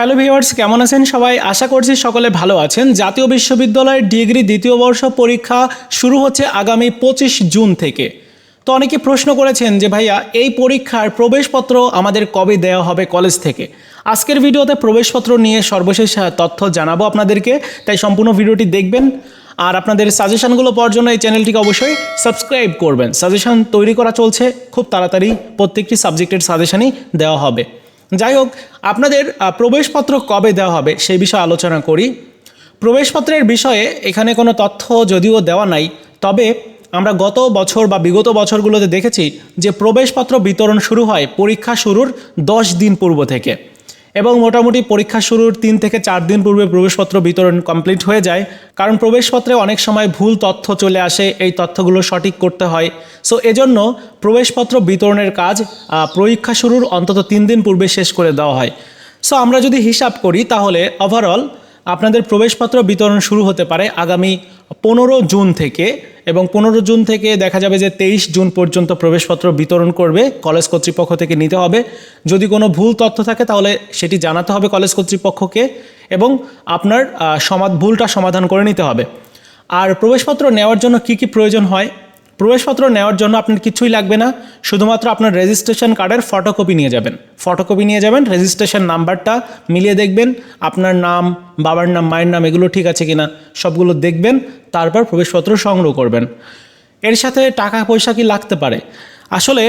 Hello viewers, কেমন আছেন সবাই? আশা করছি সকলে ভালো আছেন। জাতীয় বিশ্ববিদ্যালয়ের ডিগ্রি দ্বিতীয় বর্ষ পরীক্ষা শুরু হচ্ছে আগামী পঁচিশ জুন থেকে। তো অনেকে প্রশ্ন করেছেন যে, ভাইয়া, এই পরীক্ষার প্রবেশপত্র আমাদের কবে দেওয়া হবে কলেজ থেকে? আজকের ভিডিওতে প্রবেশপত্র নিয়ে সর্বশেষ তথ্য জানাব আপনাদেরকে। তাই সম্পূর্ণ ভিডিওটি দেখবেন। আর আপনাদের সাজেশনগুলো পাওয়ার জন্য এই চ্যানেলটিকে অবশ্যই সাবস্ক্রাইব করবেন। সাজেশন তৈরি করা চলছে। খুব তাড়াতাড়ি প্রত্যেকটি সাবজেক্টের সাজেশানই দেওয়া হবে। যাই হোক, আপনাদের প্রবেশপত্র কবে দেওয়া হবে সেই বিষয়ে আলোচনা করি। প্রবেশপত্রের বিষয়ে এখানে কোনো তথ্য যদিও দেওয়া নাই, তবে আমরা গত বছর বা বিগত বছরগুলোতে দেখেছি যে প্রবেশপত্র বিতরণ শুরু হয় পরীক্ষা শুরুর দশ দিন পূর্ব থেকে। এবং মোটামুটি পরীক্ষা শুরুর তিন থেকে চার দিন পূর্বে প্রবেশপত্র বিতরণ কমপ্লিট হয়ে যায়। কারণ প্রবেশপত্রে অনেক সময় ভুল তথ্য চলে আসে, এই তথ্যগুলো সঠিক করতে হয়। সো এজন্য প্রবেশপত্র বিতরণের কাজ পরীক্ষা শুরুর অন্তত তিন দিন পূর্বে শেষ করে দেওয়া হয়। সো আমরা যদি হিসাব করি তাহলে ওভারঅল আপনাদের প্রবেশপত্র বিতরণ শুরু হতে পারে আগামী পনেরো জুন থেকে এবং পনেরো জুন থেকে দেখা যাবে যে তেইশ জুন পর্যন্ত প্রবেশপত্র বিতরণ করবে কলেজ কর্তৃপক্ষ থেকে নিতে হবে। যদি কোনো ভুল তথ্য থাকে তাহলে সেটি জানাতে হবে কলেজ কর্তৃপক্ষকে এবং আপনার সমাধ, ভুলটা সমাধান করে নিতে হবে। আর প্রবেশপত্র নেওয়ার জন্য কি কি প্রয়োজন হয়? প্রবেশপত্র নেওয়ার জন্য আপনার কিছুই লাগবে না, শুধুমাত্র আপনার রেজিস্ট্রেশন কার্ডের ফটোকপি নিয়ে যাবেন। ফটোকপি নিয়ে যাবেন রেজিস্ট্রেশন নাম্বারটা মিলিয়ে দেখবেন, আপনার নাম, বাবার নাম, মায়ের নাম, এগুলো ঠিক আছে কিনা, সবগুলো দেখবেন, তারপর প্রবেশপত্র সংগ্রহ করবেন। এর সাথে টাকা পয়সা কি লাগতে পারে? আসলে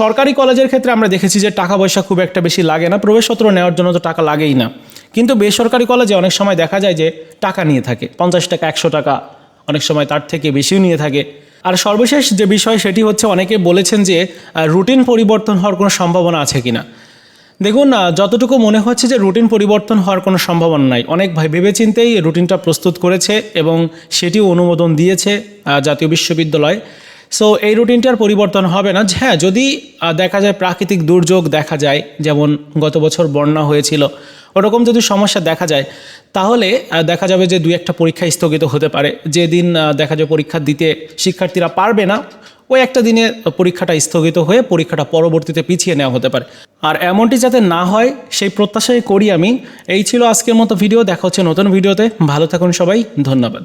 সরকারি কলেজের ক্ষেত্রে আমরা দেখেছি যে টাকা পয়সা খুব একটা বেশি লাগে না, প্রবেশপত্র নেওয়ার জন্য তো টাকা লাগেই না। কিন্তু বেসরকারি কলেজে অনেক সময় দেখা যায় যে টাকা নিয়ে থাকে, পঞ্চাশ টাকা, একশো টাকা, অনেক সময় তার থেকে বেশিও নিয়ে থাকে। আর সর্বশেষ যে বিষয় সেটি হচ্ছে অনেকে বলেছেন যে রুটিন পরিবর্তন হওয়ার কোনো সম্ভাবনা আছে কি না দেখুন যতটুকু মনে হচ্ছে যে রুটিন পরিবর্তন হওয়ার কোনো সম্ভাবনা নাই। অনেক ভাই ভেবেচিন্তেই রুটিনটা প্রস্তুত করেছে এবং সেটিও অনুমোদন দিয়েছে জাতীয় বিশ্ববিদ্যালয়। সো এই রুটিনটার পরিবর্তন হবে না। হ্যাঁ যদি দেখা যায় প্রাকৃতিক দুর্যোগ দেখা যায়, যেমন গত বছর বন্যা হয়েছিল, ওরকম যদি সমস্যা দেখা যায়, তাহলে দেখা যাবে যে দুই একটা পরীক্ষা স্থগিত হতে পারে। যেদিন দেখা যায় পরীক্ষা দিতে শিক্ষার্থীরা পারবে না, ওই একটা দিনে পরীক্ষাটা স্থগিত হয়ে পরীক্ষাটা পরবর্তীতে পিছিয়ে নেওয়া হতে পারে। আর এমনটি যাতে না হয়, সেই প্রত্যাশাই করি আমি। এই ছিল আজকের মতো ভিডিও, দেখা হচ্ছে নতুন ভিডিওতে। ভালো থাকুন সবাই, ধন্যবাদ।